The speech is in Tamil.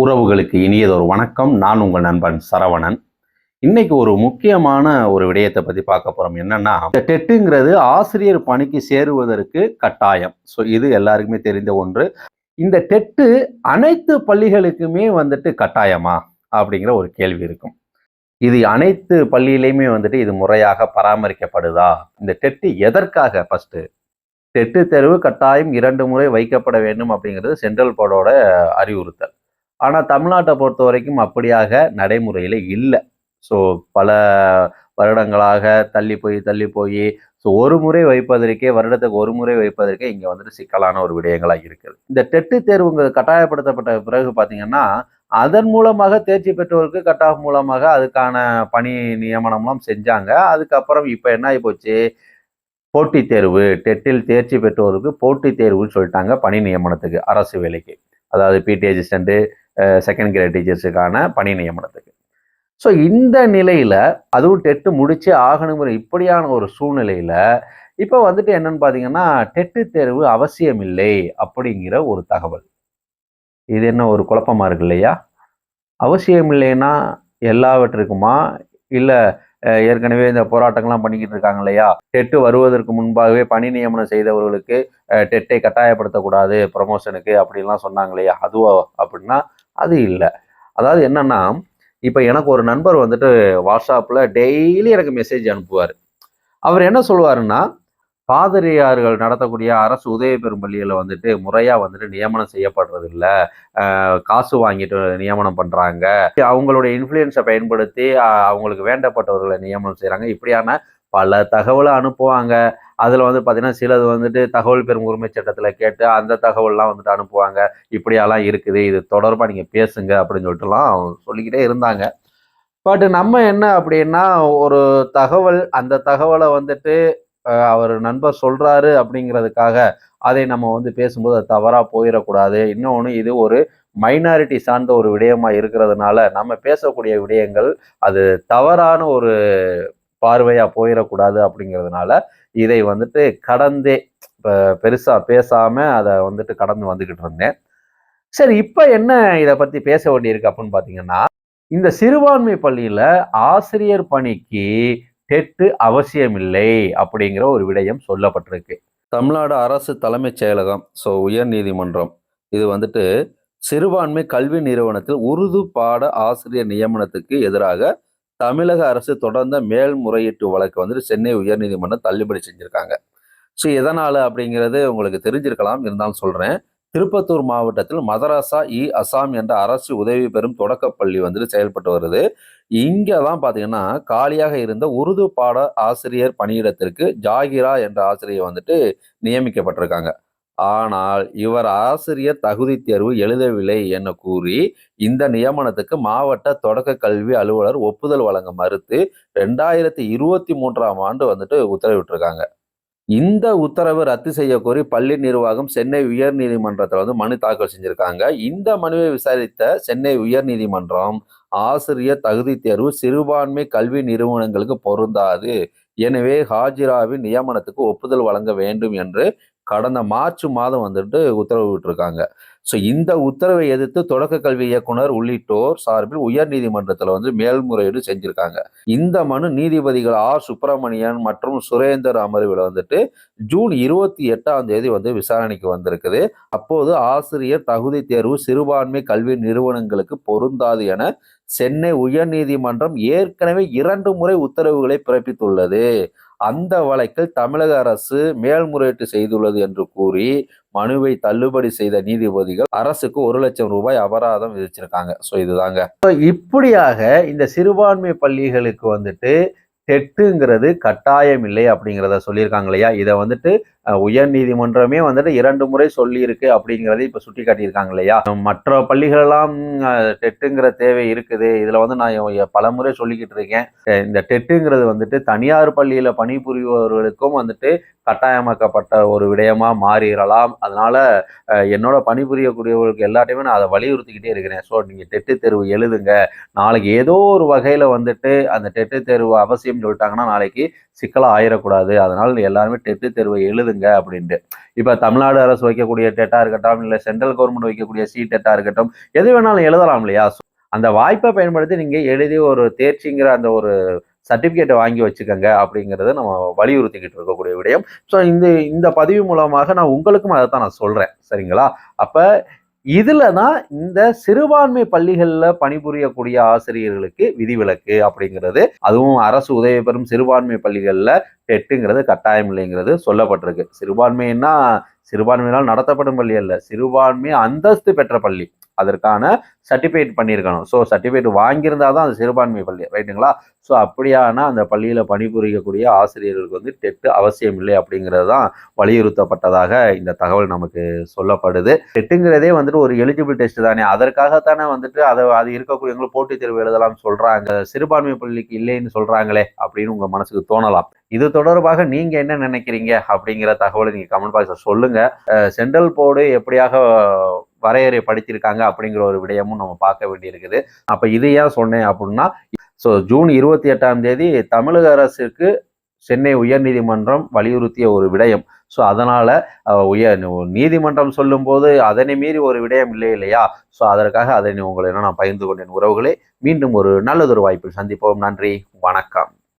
உறவுகளுக்கு இனியதொரு வணக்கம். நான் உங்கள் நண்பன் சரவணன். இன்னைக்கு ஒரு முக்கியமான ஒரு விடயத்தை பத்தி பார்க்க போறோம். என்னன்னா இந்த டெட்டுங்கிறது ஆசிரியர் பணிக்கு சேருவதற்கு கட்டாயம். ஸோ இது எல்லாருக்குமே தெரிந்த ஒன்று. இந்த டெட்டு அனைத்து பள்ளிகளுக்குமே வந்துட்டு கட்டாயமா? அப்படிங்கிற ஒரு கேள்வி இருக்கும். இது அனைத்து பள்ளியிலையுமே வந்துட்டு இது முறையாக பராமரிக்கப்படுதா? இந்த டெட்டு எதற்காக ஃபஸ்ட்டு டெட்டு தேர்வு கட்டாயம் இரண்டு முறை வைக்கப்பட வேண்டும் அப்படிங்கிறது சென்ட்ரல் போர்டோட அறிவுறுத்தல். ஆனால் தமிழ்நாட்டை பொறுத்த வரைக்கும் அப்படியாக நடைமுறையில் இல்லை. ஸோ பல வருடங்களாக தள்ளி போய் தள்ளி போய் ஸோ ஒரு முறை வைப்பதற்கே வருடத்துக்கு ஒரு முறை வைப்பதற்கே இங்கே வந்துட்டு சிக்கலான ஒரு விடயங்களாக இருக்குது. இந்த டெட்டு தேர்வுங்க கட்டாயப்படுத்தப்பட்ட பிறகு பார்த்தீங்கன்னா அதன் மூலமாக தேர்ச்சி பெற்றோருக்கு கட் ஆஃப் மூலமாக அதுக்கான பணி நியமனம்லாம் செஞ்சாங்க. அதுக்கப்புறம் இப்போ என்ன ஆகி போச்சு? போட்டித் தேர்வு டெட்டில் தேர்ச்சி பெற்றோருக்கு போட்டித் தேர்வுன்னு சொல்லிட்டாங்க பணி நியமனத்துக்கு அரசு வேலைக்கு. அதாவது பிடி அசிஸ்டண்ட்டு செகண்ட் கிரேட் டீச்சர்ஸுக்கான பணி நியமனத்துக்கு. ஸோ இந்த நிலையில் அதுவும் டெட்டு முடிச்சே ஆகணுங்கிற இப்படியான ஒரு சூழ்நிலையில் இப்போ வந்துட்டு என்னன்னு பார்த்தீங்கன்னா டெட்டு தேர்வு அவசியம் இல்லை அப்படிங்கிற ஒரு தகவல். இது என்ன ஒரு குழப்பமா இருக்கு இல்லையா? அவசியம் இல்லைன்னா எல்லாவற்றிற்குமா? இல்லை ஏற்கனவே இந்த போராட்டங்கள்லாம் பண்ணிக்கிட்டு இருக்காங்க இல்லையா? டெட்டு வருவதற்கு முன்பாகவே பணி நியமனம் செய்தவர்களுக்கு டெட்டை கட்டாயப்படுத்தக்கூடாது ப்ரமோஷனுக்கு அப்படின்லாம் சொன்னாங்க இல்லையா? அதுவோ அப்படின்னா அது இல்லை. அதாவது என்னன்னா இப்போ எனக்கு ஒரு நண்பர் வந்துட்டு வாட்ஸ்அப்பில் டெய்லி எனக்கு மெசேஜ் அனுப்புவார். அவர் என்ன சொல்லுவாருன்னா பாதிரியார்கள் நடத்தக்கூடிய அரசு உதவி பெறும் பள்ளியில் வந்துட்டு முறையாக வந்துட்டு நியமனம் செய்யப்படுறது இல்லை காசு வாங்கிட்டு நியமனம் பண்ணுறாங்க அவங்களுடைய இன்ஃப்ளூயன்ஸை பயன்படுத்தி அவங்களுக்கு வேண்டப்பட்டவர்களை நியமனம் செய்கிறாங்க இப்படியான பல தகவலை அனுப்புவாங்க. அதில் வந்து பார்த்திங்கன்னா சிலது வந்துட்டு தகவல் பெறும் உரிமை சட்டத்தில் கேட்டு அந்த தகவல்லாம் வந்துட்டு அனுப்புவாங்க. இப்படியெல்லாம் இருக்குது. இது தொடர்பாக நீங்கள் பேசுங்க அப்படின்னு சொல்லிட்டுலாம் சொல்லிக்கிட்டே இருந்தாங்க. பட் நம்ம என்ன அப்படின்னா ஒரு தகவல் அந்த தகவலை வந்துட்டு அவர் நண்பர் சொல்கிறாரு அப்படிங்கிறதுக்காக அதை நம்ம வந்து பேசும்போது அது தவறாக போயிடக்கூடாது. இன்னொன்று இது ஒரு மைனாரிட்டி சார்ந்த ஒரு விடயமாக இருக்கிறதுனால நம்ம பேசக்கூடிய விடயங்கள் அது தவறான ஒரு பார்வையாக போயிடக்கூடாது அப்படிங்கிறதுனால இதை வந்துட்டு கடந்தே இப்போ பெருசாக பேசாமல் அதை வந்துட்டு கடந்து வந்துக்கிட்டு இருந்தேன். சரி இப்போ என்ன இதை பற்றி பேச வேண்டியிருக்கு அப்படின்னு பார்த்தீங்கன்னா இந்த சிறுபான்மை பள்ளியில் ஆசிரியர் பணிக்கு டெட்டு அவசியமில்லை அப்படிங்கிற ஒரு விடயம் சொல்லப்பட்டிருக்கு. தமிழ்நாடு அரசு தலைமைச் செயலகம் ஸோ உயர் நீதிமன்றம் இது வந்துட்டு சிறுபான்மை கல்வி நிறுவனத்தில் உருது பாட ஆசிரியர் நியமனத்துக்கு எதிராக தமிழக அரசு தொடர்ந்த மேல்முறையீட்டு வழக்கு வந்துட்டு சென்னை உயர்நீதிமன்றம் தள்ளுபடி செஞ்சுருக்காங்க. ஸோ எதனால் அப்படிங்கிறது உங்களுக்கு தெரிஞ்சிருக்கலாம். இருந்தாலும் சொல்கிறேன் திருப்பத்தூர் மாவட்டத்தில் மதராசா இ அசாம் என்ற அரசு உதவி பெறும் தொடக்கப்பள்ளி வந்துட்டு செயல்பட்டு வருது. இங்கே தான் பார்த்தீங்கன்னா காலியாக இருந்த உருது பாட ஆசிரியர் பணியிடத்திற்கு ஜாகிரா என்ற ஆசிரியர் வந்துட்டு நியமிக்கப்பட்டிருக்காங்க. ஆனால் இவர் ஆசிரியர் தகுதி தேர்வு எழுதவில்லை என கூறி இந்த நியமனத்துக்கு மாவட்ட தொடக்க கல்வி அலுவலர் ஒப்புதல் வழங்க மறுத்து ரெண்டாயிரத்தி இருபத்தி மூன்றாம் ஆண்டு வந்துட்டு உத்தரவிட்டிருக்காங்க. இந்த உத்தரவு ரத்து செய்ய கோரி பள்ளி நிர்வாகம் சென்னை உயர் நீதிமன்றத்தில் வந்து மனு தாக்கல் செஞ்சிருக்காங்க. இந்த மனுவை விசாரித்த சென்னை உயர் நீதிமன்றம் ஆசிரியர் தகுதி தேர்வு சிறுபான்மை கல்வி நிறுவனங்களுக்கு பொருந்தாது. எனவே ஹாஜிராவின் நியமனத்துக்கு ஒப்புதல் வழங்க வேண்டும் என்று கடந்த மார்ச் மாதம் வந்துட்டு உத்தரவு விட்டுருக்காங்க. ஸோ இந்த உத்தரவை எதிர்த்து தொடக்க கல்வி இயக்குனர் உள்ளிட்டோர் சார்பில் உயர் நீதிமன்றத்தில் வந்து மேல்முறையீடு செஞ்சுருக்காங்க. இந்த மனு நீதிபதிகள் ஆர். சுப்பிரமணியன் மற்றும் சுரேந்தர் அமர்வில் வந்துட்டு ஜூன் இருபத்தி எட்டாம் தேதி வந்து விசாரணைக்கு வந்திருக்குது. அப்போது ஆசிரியர் தகுதி தேர்வு சிறுபான்மை கல்வி நிறுவனங்களுக்கு பொருந்தாது என சென்னை உயர்நீதிமன்றம் ஏற்கனவே இரண்டு முறை உத்தரவுகளை பிறப்பித்துள்ளது. அந்த வழக்கில் தமிழக அரசு மேல்முறையீட்டு செய்துள்ளது என்று கூறி மனுவை தள்ளுபடி செய்த நீதிபதிகள் அரசுக்கு ஒரு லட்சம் ரூபாய் அபராதம் விதிச்சிருக்காங்க. ஸோ இதுதாங்க. இப்படியாக இந்த சிறுபான்மை பள்ளிகளுக்கு வந்துட்டு டெட்டுங்கிறது கட்டாயம் இல்லை அப்படிங்கிறத சொல்லியிருக்காங்க இல்லையா? இதை வந்துட்டு உயர் நீதிமன்றமே வந்துட்டு இரண்டு முறை சொல்லியிருக்கு அப்படிங்கிறத இப்போ சுட்டி காட்டியிருக்காங்க இல்லையா? மற்ற பள்ளிகளெல்லாம் டெட்டுங்கிற தேவை இருக்குது. இதில் வந்து நான் பல முறை சொல்லிக்கிட்டு இருக்கேன். இந்த டெட்டுங்கிறது வந்துட்டு தனியார் பள்ளியில் பணிபுரிபவர்களுக்கும் வந்துட்டு கட்டாயமாக்கப்பட்ட ஒரு விடயமா மாறிடலாம். அதனால என்னோட பணிபுரியக்கூடியவர்களுக்கு எல்லாத்தையுமே நான் அதை வலியுறுத்திக்கிட்டே இருக்கிறேன். ஸோ நீங்கள் டெட்டு தேர்வு எழுதுங்க. நாளைக்கு ஏதோ ஒரு வகையில் வந்துட்டு அந்த டெட்டு தேர்வு அவசியம் சொல்லிட்டாங்கன்னா நாளைக்கு சிக்கலாக ஆயிடக்கூடாது அதனால் எல்லாருமே டெட்டு தேர்வை எழுதுங்க அப்படின்ட்டு. இப்போ தமிழ்நாடு அரசு வைக்கக்கூடிய டெட்டாக இருக்கட்டும் இல்லை சென்ட்ரல் கவர்மெண்ட் வைக்கக்கூடிய சி டெட்டாக இருக்கட்டும் எது வேணாலும் எழுதலாம் இல்லையா? அந்த வாய்ப்பை பயன்படுத்தி நீங்கள் எழுதி ஒரு தேர்ச்சிங்கிற அந்த ஒரு சர்டிஃபிகேட்டை வாங்கி வச்சுக்கோங்க அப்படிங்கிறத நம்ம வலியுறுத்திக்கிட்டு இருக்கக்கூடிய விடயம். ஸோ இந்த இந்த பதிவு மூலமாக நான் உங்களுக்கும் அதை தான் நான் சொல்கிறேன் சரிங்களா? அப்போ இதில் தான் இந்த சிறுபான்மை பள்ளிகளில் பணிபுரியக்கூடிய ஆசிரியர்களுக்கு விதிவிலக்கு அப்படிங்கிறது. அதுவும் அரசு உதவி பெறும் சிறுபான்மை பள்ளிகளில் டெட்டுங்கிறது கட்டாயம் இல்லைங்கிறது சொல்லப்பட்டிருக்கு. சிறுபான்மைன்னா சிறுபான்மையினால் நடத்தப்படும் பள்ளி அல்ல. சிறுபான்மை அந்தஸ்து பெற்ற பள்ளி. அதற்கான சர்டிஃபிகேட் பண்ணியிருக்கணும். ஸோ சர்டிஃபிகேட் வாங்கியிருந்தா தான் அது சிறுபான்மை பள்ளி. ரைட்டுங்களா ஸோ அப்படியான அந்த பள்ளியில் பணிபுரியக்கூடிய ஆசிரியர்களுக்கு வந்து டெட்டு அவசியம் இல்லை அப்படிங்கிறது தான் வலியுறுத்தப்பட்டதாக இந்த தகவல் நமக்கு சொல்லப்படுது. டெட்டுங்கிறதே வந்துட்டு ஒரு எலிஜிபிள் டெஸ்ட் தானே. அதற்காகத்தானே வந்துட்டு அதை அது இருக்கக்கூடியவங்களும் போட்டித் தேர்வு எழுதலாம்னு சொல்கிறாங்க சிறுபான்மை பள்ளிக்கு இல்லைன்னு சொல்கிறாங்களே அப்படின்னு உங்கள் மனசுக்கு தோணலாம். இது தொடர்பாக நீங்க என்ன நினைக்கிறீங்க அப்படிங்கிற தகவலை நீங்க கமெண்ட் பாக்ஸ்ல சொல்லுங்க. சென்ட்ரல் போர்டு எப்படியாக வரையறை படித்திருக்காங்க அப்படிங்கிற ஒரு விடயமும் நம்ம பார்க்க வேண்டியிருக்குது. அப்ப இது ஏன் சொன்னேன் அப்படின்னா ஸோ ஜூன் இருபத்தி எட்டாம் தேதி தமிழக அரசுக்கு சென்னை உயர்நீதிமன்றம் வலியுறுத்திய ஒரு விடயம். ஸோ அதனால உயர் நீதிமன்றம் சொல்லும்போது அதனை மீறி ஒரு விடயம் இல்லை இல்லையா? ஸோ அதற்காக அதனை உங்களை நான் பகிர்ந்து கொண்டேன். உறவுகளே மீண்டும் ஒரு நல்லதொரு வாய்ப்பில் சந்திப்போம். நன்றி வணக்கம்.